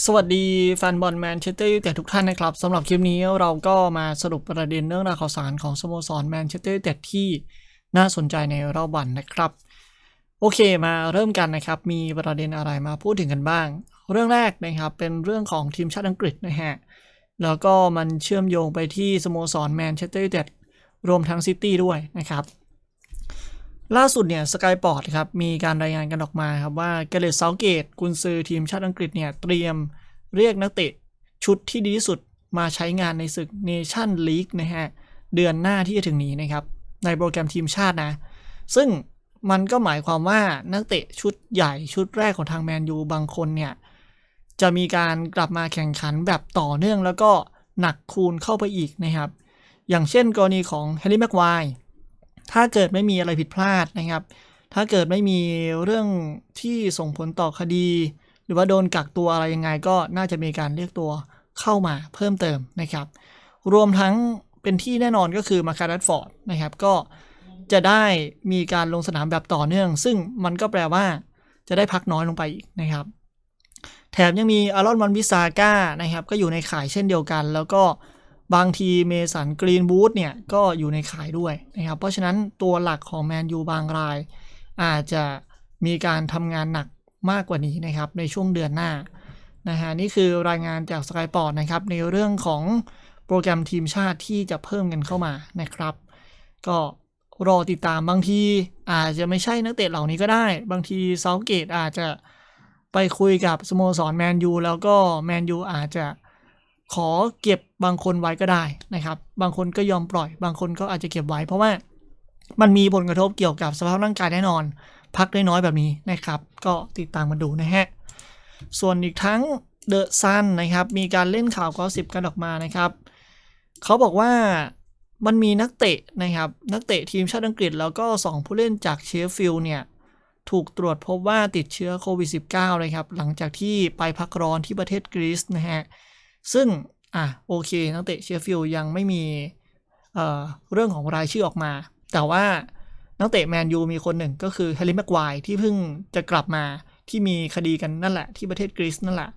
สวัสดีแฟนบอลแมนเชสเตอร์ยูไนเต็ดทุกท่านนะครับสำหรับคลิปนี้เราก็มาสรุปประเด็นเรื่องราวข่าวสารของสโมสรแมนเชสเตอร์ยูไนเต็ดที่น่าสนใจในรอบวันนะครับ โอเคมาเริ่มกันนะครับ มีประเด็นอะไรมาพูดถึงกันบ้าง เรื่องแรกนะครับ เป็นเรื่องของทีมชาติอังกฤษนะฮะแล้วก็มันเชื่อมโยงไปที่สโมสรแมนเชสเตอร์ยูไนเต็ดรวมทั้งซิตี้ด้วยนะครับ ล่าสุดเนี่ยสกายปอร์ตครับมีการรายงานกันออกมาครับว่าเกเรตเซาเกตกุนซือทีมชาติอังกฤษเนี่ยเตรียมเรียกนักเตะชุดที่ดีที่สุดมาใช้งานในศึกเนชั่นลีกนะฮะเดือนหน้าที่จะถึงนี้นะครับในโปรแกรมทีมชาตินะ ซึ่งมันก็หมายความว่านักเตะชุดใหญ่ชุดแรกของทางแมนยูบางคนเนี่ยจะมีการกลับมาแข่งขันแบบต่อเนื่องแล้วก็หนักคูณเข้าไปอีกนะครับ อย่างเช่นกรณีของแฮร์รี่แม็กไวร์ ถ้าเกิดไม่มีอะไรผิดพลาดนะครับ ถ้าเกิดไม่มีเรื่องที่ส่งผลต่อคดี หรือว่าโดนกักตัวอะไรยังไงก็น่าจะมีการเรียกตัวเข้ามาเพิ่มเติมนะครับ รวมทั้งเป็นที่แน่นอนก็คือมาคารัตฟอร์ดนะครับก็จะได้มีการลงสนามแบบต่อเนื่อง ซึ่งมันก็แปลว่าจะได้พักน้อยลงไปอีกนะครับ แถมยังมีอารอนวันวิซาก้านะครับ ก็อยู่ในข่ายเช่นเดียวกัน แล้วก็ บางทีเมสันกรีนบูธเนี่ยก็อยู่ในขายด้วยนะครับ เพราะฉะนั้นตัวหลักของแมนยูบางราย อาจจะมีการทำงานหนักมากกว่านี้นะครับ ในช่วงเดือนหน้านะฮะนี่คือรายงานจากสกายปอร์ตนะครับ ในเรื่องของโปรแกรมทีมชาติที่จะเพิ่มกันเข้ามานะครับ ก็รอติดตามบางทีอาจจะไม่ใช่นักเตะเหล่านี้ก็ได้ บางทีเซาเกตอาจจะไปคุยกับสโมสรแมนยูแล้วก็แมนยูอาจจะ ขอเก็บบางคนไว้ก็ได้นะครับ บางคนก็ยอมปล่อย บางคนก็อาจจะเก็บไว้ เพราะว่ามันมีผลกระทบเกี่ยวกับสภาพร่างกายแน่นอน พักได้น้อยแบบนี้นะครับ ก็ติดตามมาดูนะฮะ ส่วนอีกทั้งเดอะซันนะครับ มีการเล่นข่าวกอสิบกันออกมานะครับ เขาบอกว่ามันมีนักเตะนะครับ นักเตะทีมชาติอังกฤษแล้วก็ 2 ผู้เล่นจากเชฟฟิลด์เนี่ย ถูกตรวจพบว่าติดเชื้อโควิด -19 เลยครับ หลังจากที่ไปพักร้อนที่ประเทศกรีซนะฮะ ซึ่งอะโอเค นักเตะเชฟฟิลด์ยังไม่มีเอ่อเรื่องของรายชื่อออกมา แต่ว่านักเตะแมนยูมีคนหนึ่งก็คือแฮร์รี่แม็กไวที่เพิ่งจะกลับมาที่มีคดีกันนั่นแหละ ที่ประเทศกรีซนั่นแหละ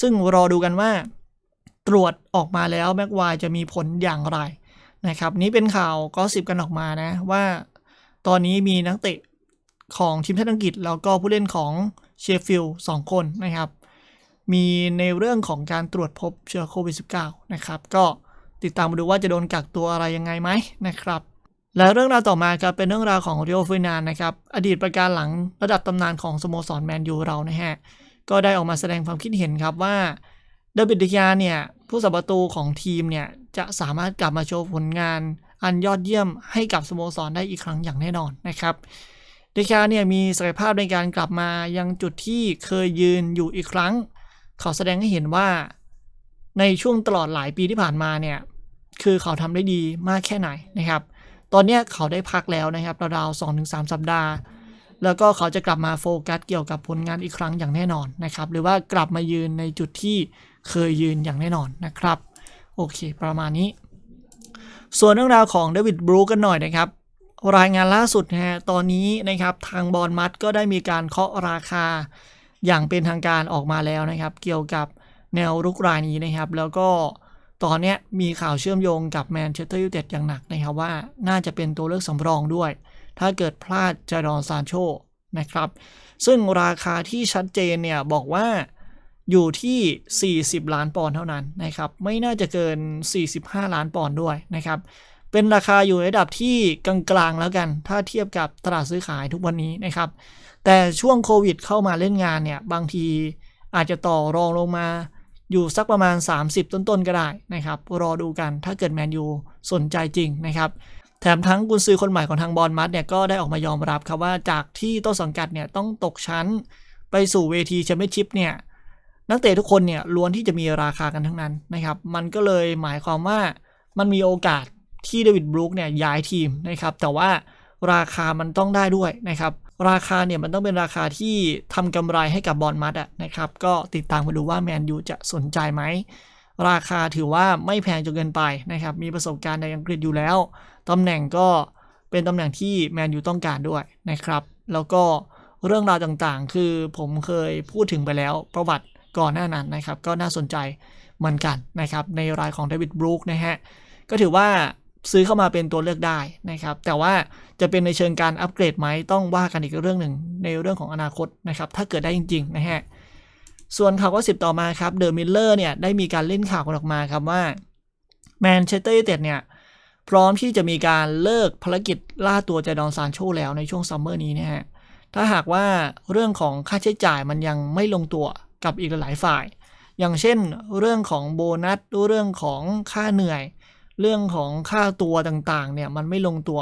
ซึ่งรอดูกันว่าตรวจออกมาแล้วแม็กไวจะมีผลอย่างไรนะครับ นี้เป็นข่าวก็สิบกันออกมานะ ว่าตอนนี้มีนักเตะของทีมชาติอังกฤษ แล้วก็ผู้เล่นของเชฟฟิลด์สองคนนะครับ มีในเรื่องของการตรวจพบเชื้อโควิด -19 นะครับ ก็ติดตามมาดูว่าจะโดนกักตัวอะไรยังไงไหมนะครับ และเรื่องราวต่อมาครับเป็นเรื่องราวของเรียวฟินานนะครับอดีตประการหลังระดับตำนานของสโมสรแมนยูเรานะฮะก็ได้ออกมาแสดงความคิดเห็นครับว่าเดวิดเดกยาเนี่ยผู้สับประตูของทีมเนี่ยจะสามารถกลับมาโชว์ผลงานอันยอดเยี่ยมให้กับสโมสรได้อีกครั้งอย่างแน่นอนนะครับเดกยาเนี่ยมีศักยภาพในการกลับมายังจุดที่เคยยืนอยู่อีกครั้ง เขาแสดงให้เห็นว่าในช่วงตลอดหลายปีที่ผ่านมาเนี่ย คือเขาทำได้ดีมากแค่ไหนนะครับ ตอนนี้เขาได้พักแล้วนะครับราวๆสองถึงสามสัปดาห์ แล้วก็เขาจะกลับมาโฟกัสเกี่ยวกับผลงานอีกครั้งอย่างแน่นอนนะครับ หรือว่ากลับมายืนในจุดที่เคยยืนอย่างแน่นอนนะครับ โอเค ประมาณนี้ ส่วนเรื่องราวของเดวิดบรูกันหน่อยนะครับ รายงานล่าสุดนะฮะ ตอนนี้นะครับทางบอลมัดก็ได้มีการเคาะราคา อย่างเป็นทางการออกมาแล้วนะครับ เกี่ยวกับแนวรุกรายนี้นะครับ แล้วก็ตอนนี้มีข่าวเชื่อมโยงกับแมนเชสเตอร์ยูไนเต็ดอย่างหนักนะครับว่าน่าจะเป็นตัวเลือกสำรองด้วย ถ้าเกิดพลาดจารอนซานโชนะครับ ซึ่งราคาที่ชัดเจนเนี่ยบอกว่าอยู่ที่ 40 ล้านปอนด์เท่านั้นนะครับ ไม่น่าจะเกิน 45 ล้านปอนด์ด้วยนะครับ เป็นราคาอยู่ในระดับที่กลางๆแล้วกัน ถ้าเทียบกับตลาดซื้อขายทุกวันนี้นะครับ แต่ช่วงโควิดเข้ามาเล่นงานเนี่ย บางทีอาจจะต่อรองลงมาอยู่สักประมาณ 30 ต้นๆก็ได้นะครับ รอดูกันถ้าเกิดแมนยูสนใจจริงนะครับ แถมทั้งกุนซือคนใหม่ของทางบอลมัดเนี่ยก็ได้ออกมายอมรับครับว่าจากที่ต้นสังกัดเนี่ยต้องตกชั้นไปสู่เวทีแชมเปี้ยนชิพเนี่ยนักเตะทุกคนเนี่ยล้วนที่จะมีราคากันทั้งนั้นนะครับ มันก็เลยหมายความว่ามันมีโอกาส ที่เดวิดบรูคเนี่ยย้ายทีมนะครับแต่ว่าราคามันต้องได้ด้วยนะครับราคาเนี่ยมันต้องเป็นราคาที่ทำกำไรให้กับบอลมัดอะนะครับก็ติดตามมาดูว่าแมนยูจะสนใจไหมราคาถือว่าไม่แพงจนเกินไปนะครับมีประสบการณ์ในอังกฤษอยู่แล้วตำแหน่งก็เป็นตำแหน่งที่แมนยูต้องการด้วยนะครับแล้วก็เรื่องราวต่างๆ คือผมเคยพูดถึงไปแล้วประวัติก่อนหน้านั้นนะครับ ก็น่าสนใจเหมือนกันนะครับ ในรายของเดวิดบรูคนะฮะ ก็ถือว่า ซื้อเข้ามาเป็นตัวเลือกได้นะครับ แต่ว่าจะเป็นในเชิงการอัปเกรดไหมต้องว่ากันอีกเรื่องหนึ่งในเรื่องของอนาคตนะครับ ถ้าเกิดได้จริง ๆ นะฮะ ส่วนข่าวก็สิบต่อมาครับเดอะมิลเลอร์เนี่ยได้มีการเล่นข่าวกันออกมาครับว่าแมนเชสเตอร์ยูไนเต็ดเนี่ยพร้อมที่จะมีการเลิกภารกิจล่าตัวเจดอนซานโชแล้วในช่วงซัมเมอร์นี้นะฮะ ถ้าหากว่าเรื่องของค่าใช้จ่ายมันยังไม่ลงตัวกับอีกหลายฝ่าย อย่างเช่น เรื่องของโบนัสเรื่องของค่าเหนื่อย เรื่องของค่าตัวต่างๆ เนี่ยมันไม่ลงตัว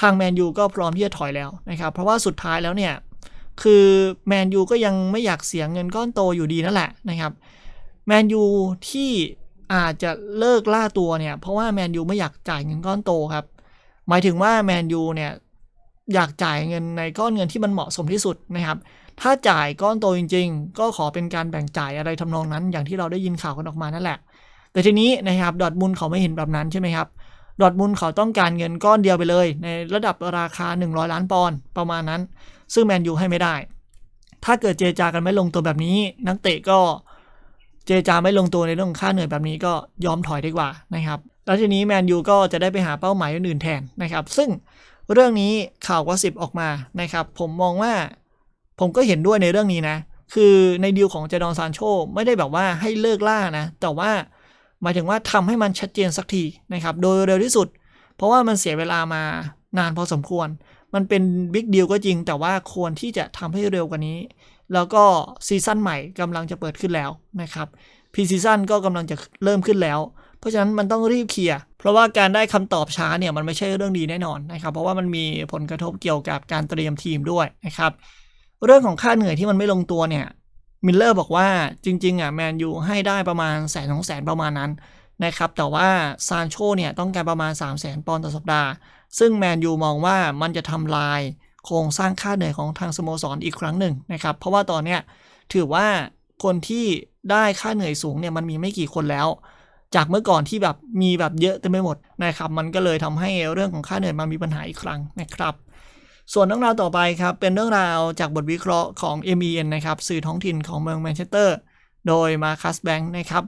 ทางแมนยูก็พร้อมที่จะถอยแล้วนะครับ เพราะว่าสุดท้ายแล้วเนี่ย คือแมนยูก็ยังไม่อยากเสียเงินก้อนโตอยู่ดีนั่นแหละนะครับแมนยูที่อาจจะเลิกล่าตัวเนี่ย เพราะว่าแมนยูไม่อยากจ่ายเงินก้อนโตครับ หมายถึงว่าแมนยูเนี่ยอยากจ่ายเงินในก้อนเงินที่มันเหมาะสมที่สุดนะครับ ถ้าจ่ายก้อนโตจริง ๆ ก็ขอเป็นการแบ่งจ่ายอะไรทำนองนั้น อย่างที่เราได้ยินข่าวกันออกมานั่นแหละ แต่ทีนี้นะครับดอทมุนเขาไม่เห็นแบบนั้นใช่ไหมครับดอทมุนเขาต้องการเงินก้อนเดียวไปเลย ในระดับราคา 100 ล้านปอนด์ประมาณนั้น ซึ่งแมนยูให้ไม่ได้ ถ้าเกิดเจจากันไม่ลงตัวแบบนี้ นักเตะก็เจจาไม่ลงตัวในเรื่องค่าเหนื่อยแบบนี้ก็ยอมถอยดีกว่านะครับแล้วทีนี้แมนยูก็จะได้ไปหาเป้าหมายอื่นๆแทนนะครับ ซึ่งเรื่องนี้ข่าวว่าสิบออกมานะครับ ผมมองว่าผมก็เห็นด้วยในเรื่องนี้นะ คือในดีลของเจดอนซานโชไม่ได้แบบว่าให้เลิกล่านะ แต่ว่า หมายถึงว่าทำให้มันชัดเจนสักทีนะครับ โดยเร็วที่สุด เพราะว่ามันเสียเวลามานานพอสมควร มันเป็นบิ๊กเดีลก็จริง แต่ว่าควรที่จะทำให้เร็วกว่านี้ แล้วก็ซีซั่นใหม่กำลังจะเปิดขึ้นแล้วนะครับพีซีซั่นก็กำลังจะเริ่มขึ้นแล้ว เพราะฉะนั้นมันต้องรีบเคลียร์เพราะว่าการได้คำตอบช้าเนี่ยมันไม่ใช่เรื่องดีแน่นอนนะครับ เพราะว่ามันมีผลกระทบเกี่ยวกับการเตรียมทีมด้วยนะครับ เรื่องของค่าเหนื่อยที่มันไม่ลงตัวเนี่ย มิลเลอร์บอกว่าจริงๆอะแมนยูให้ได้ประมาณแสนสองแสนประมาณนั้นนะครับแต่ว่าซานโชเนี่ยต้องการประมาณ 3 0 0แสนปอนด์ต่อสัปดาห์ ซึ่งแมนยูมองว่ามันจะทำลายโครงสร้างค่าเหนื่อยของทางสโมสรอีกครั้งหนึ่งนะครับ เพราะว่าตอนเนี้ยถือว่าคนที่ได้ค่าเหนื่อยสูงเนี่ยมันมีไม่กี่คนแล้ว จากเมื่อก่อนที่แบบมีแบบเยอะเต็มไปหมดนะครับมันก็เลยทำให้เรื่องของค่าเหนื่อยมันมีปัญหาอีกครั้งนะครับ ส่วนเรื่องราวต่อไปครับ เป็นเรื่องราวจากบทวิเคราะห์ของ MEN นะครับ สื่อท้องถิ่นของเมืองแมนเชสเตอร์ โดยมาคัสแบงค์นะครับ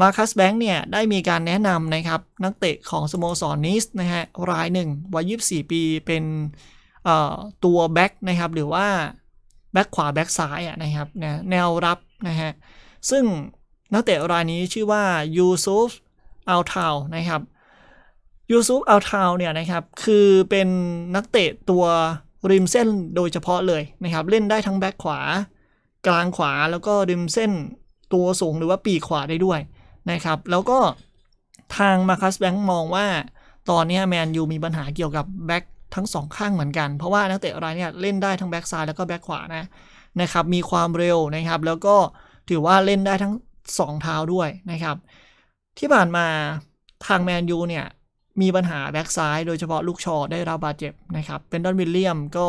มาคัสแบงค์เนี่ยได้มีการแนะนำนะครับ นักเตะของสโมสรนิสนะฮะรายหนึ่งวัย 24 ปีเป็นตัวแบ็กนะครับ หรือว่าแบ็กขวาแบ็กซ้ายนะครับแนวรับนะฮะซึ่งนักเตะรายนี้ชื่อว่ายูซุฟอัลทาวนะครับ ยูซุฟอัลทาวเนี่ยนะครับคือเป็นนักเตะตัวริมเส้นโดยเฉพาะเลยนะครับ เล่นได้ทั้งแบ็คขวา กลางขวาแล้วก็ริมเส้นตัวสูงหรือว่าปีกขวาได้ด้วยนะครับ แล้วก็ทางมาคัสแบงค์มองว่า ตอนนี้แมนยูมีปัญหาเกี่ยวกับแบ็คทั้งสองข้างเหมือนกัน เพราะว่านักเตะรายนี้เล่นได้ทั้งแบ็คซ้ายแล้วก็แบ็คขวานะนะครับ มีความเร็วนะครับ แล้วก็ถือว่าเล่นได้ทั้ง 2 เท้าด้วยนะครับ ที่ผ่านมาทางแมนยูเนี่ย มีปัญหาแบ็กซ้ายโดยเฉพาะลูกชอได้รับบาดเจ็บนะครับเป็นดอนวิลเลียมก็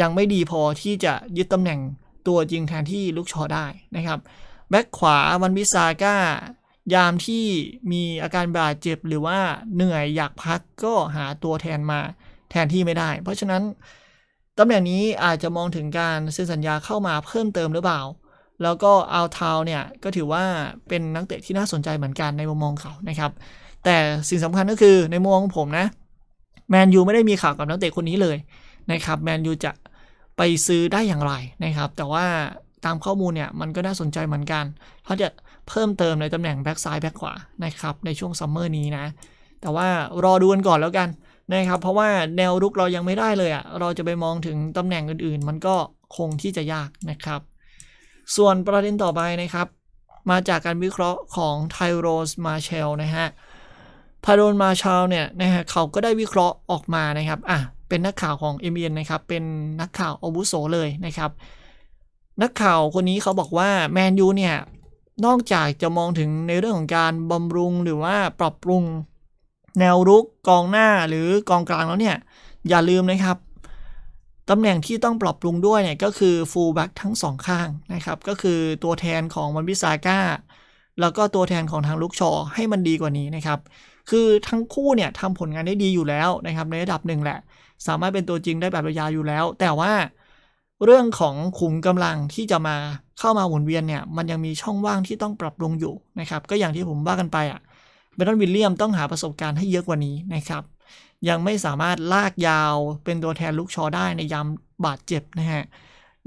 ยังไม่ดีพอที่จะยึดตำแหน่งตัวจริงแทนที่ลูกชอได้นะครับแบ็กขวาวันบิซาก้ายามที่มีอาการบาดเจ็บหรือว่าเหนื่อยอยากพักก็หาตัวแทนมาแทนที่ไม่ได้ เพราะฉะนั้นตำแหน่งนี้อาจจะมองถึงการเซ็นสัญญาเข้ามาเพิ่มเติมหรือเปล่า แล้วก็อัลทาวเนี่ยก็ถือว่าเป็นนักเตะที่น่าสนใจเหมือนกันในมุมมองเขานะครับ แต่สิ่งสำคัญก็คือในมุมของผมนะแมนยูไม่ได้มีข่าวกับนักเตะคนนี้เลยนะครับแมนยูจะไปซื้อได้อย่างไรนะครับ แต่ว่าตามข้อมูลเนี่ยมันก็น่าสนใจเหมือนกันเขาจะเพิ่มเติมในตำแหน่งแบ็กซ้ายแบ็กขวานะครับในช่วงซัมเมอร์นี้นะ แต่ว่ารอดูกันก่อนแล้วกันนะครับ เพราะว่าแนวรุกเรายังไม่ได้เลยอะ่ะเราจะไปมองถึงตำแหน่งอื่นๆ มันก็คงที่จะยากนะครับ ส่วนประเด็นต่อไปนะครับ มาจากการวิเคราะห์ของไทโรสมาเชลนะฮะ ไทโรสมาเชลเนี่ยนะฮะเขาก็ได้วิเคราะห์ออกมานะครับอะเป็นนักข่าวของ m อ็นะครับ เป็นนักข่าวอาวุโสเลยนะครับ นักข่าวคนนี้เขาบอกว่าแมนยูเนี่ย นอกจากจะมองถึงในเรื่องของการบำรุงหรือว่าปรับปรุงแนวรุกกองหน้าหรือกองกลางแล้วเนี่ย อย่าลืมนะครับตำแหน่งที่ต้องปรับปรุงด้วยเนี่ย ก็คือฟูลแบ็กทั้งสองข้างนะครับ ก็คือตัวแทนของมันวิซาก้า แล้วก็ตัวแทนของทางลูกชอให้มันดีกว่านี้นะครับ คือทั้งคู่เนี่ยทำผลงานได้ดีอยู่แล้วนะครับในระดับหนึ่งแหละ สามารถเป็นตัวจริงได้แบบระยะอยู่แล้ว แต่ว่าเรื่องของขุมกำลังที่จะมาเข้ามาหมุนเวียนเนี่ยมันยังมีช่องว่างที่ต้องปรับปรุงอยู่นะครับก็อย่างที่ผมว่ากันไปอะเบรนวิลเลียมต้องหาประสบการณ์ให้เยอะกว่านี้นะครับยังไม่สามารถลากยาวเป็นตัวแทนลูกชอได้ในยามบาดเจ็บนะฮะ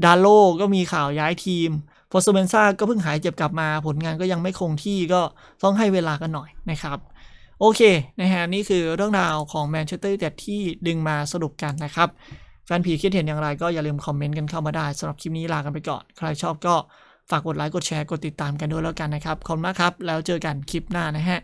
ดาโลก็มีข่าวย้ายทีมโฟสเบนซ่าก็เพิ่งหายเจ็บกลับมา ผลงานก็ยังไม่คงที่ก็ต้องให้เวลากันหน่อยนะครับ โอเคนะฮะนี่คือเรื่องราวของแมนเชสเตอร์ยูไนเต็ดที่ดึงมาสรุปกันนะครับแฟนผีคิดเห็นอย่างไรก็อย่าลืมคอมเมนต์กันเข้ามาได้สำหรับคลิปนี้ลากันไปก่อน ใครชอบก็ฝากกดไลค์กดแชร์กดติดตามกันด้วยแล้วกันนะครับขอบคุณมากครับ แล้วเจอกันคลิปหน้านะฮะ